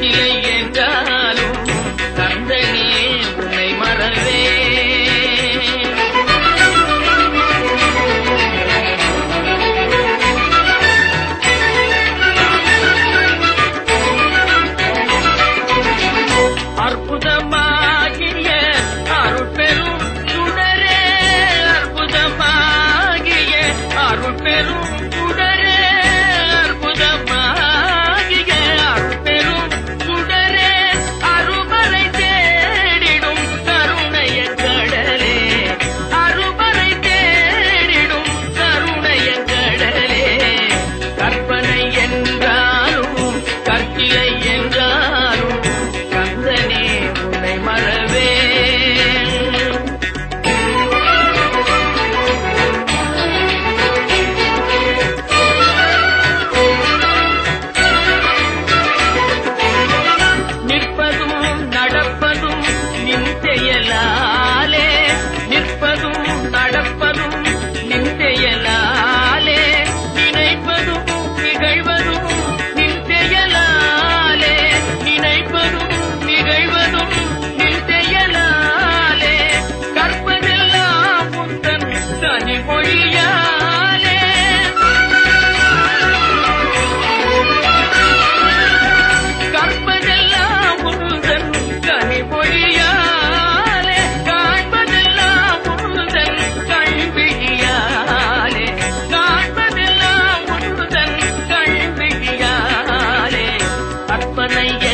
Yeah. கனிமொழியாலே கற்பதெல்லாம் முழுதன் கனிமொழியாலே காண்பதெல்லாம் முழுதன் கண்பிழியாலே காண்பதெல்லாம் முழுதன் கண்பிழியாலே அற்பனைய